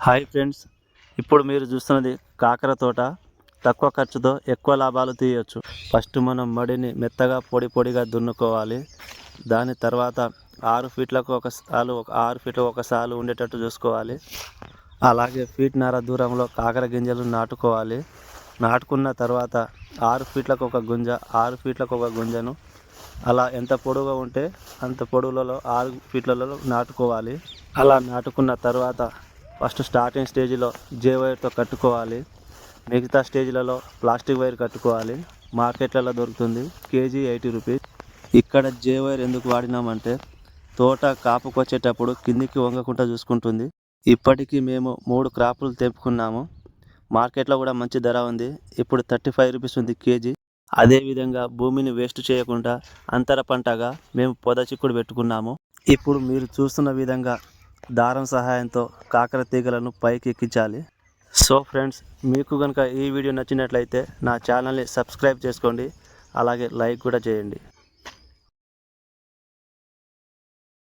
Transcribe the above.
Hi friends. ఇప్పుడు మీరు చూస్తున్నది కాకర తోట. తక్కువ ఖర్చుతో ఎక్కువ లాభాలు తీయవచ్చు ఫస్ట్ మనం మడిని మెత్తగా పొడి పొడిగా దున్నుకోవాలి. దాని తర్వాత ఆరు ఫీట్లకు ఒక సాలు ఒక ఆరు ఫీట్లకు ఒక సాలు ఉండేటట్టు చూసుకోవాలి. అలాగే ఫీట్ నర దూరంలో కాకర గింజలు నాటుకోవాలి. నాటుకున్న తర్వాత ఆరు ఫీట్లకు ఒక గుంజ ఆరు ఫీట్లకు ఒక గుంజను. అలా ఎంత పొడవుగా ఉంటే అంత పొడవులలో ఆరు ఫీట్లలో నాటుకోవాలి. అలా నాటుకున్న తర్వాత ఫస్ట్ స్టార్టింగ్ స్టేజ్లో జే వైర్తో కట్టుకోవాలి. మిగతా స్టేజ్లలో ప్లాస్టిక్ వైర్ కట్టుకోవాలి. మార్కెట్లలో దొరుకుతుంది. KG eighty rupees. ఇక్కడ జే వైర్ ఎందుకు వాడినామంటే తోట కాపుకొచ్చేటప్పుడు కిందికి వంగకుండా చూసుకుంటుంది. ఇప్పటికీ మేము మూడు క్రాపులు తెంపుకున్నాము. మార్కెట్లో కూడా మంచి ధర ఉంది. ఇప్పుడు థర్టీ ఫైవ్ రూపీస్ ఉంది కేజీ. అదేవిధంగా భూమిని వేస్ట్ చేయకుండా అంతర పంటగా మేము పొద చిక్కుడు పెట్టుకున్నాము. ఇప్పుడు మీరు చూస్తున్న విధంగా దారం సహాయంతో కాకర తీగలను పైకి ఎక్కించాలి. సో ఫ్రెండ్స్ మీకు కనుక ఈ వీడియో నచ్చినట్లయితే నా ఛానల్ని సబ్స్క్రైబ్ చేసుకోండి. అలాగే లైక్ కూడా చేయండి.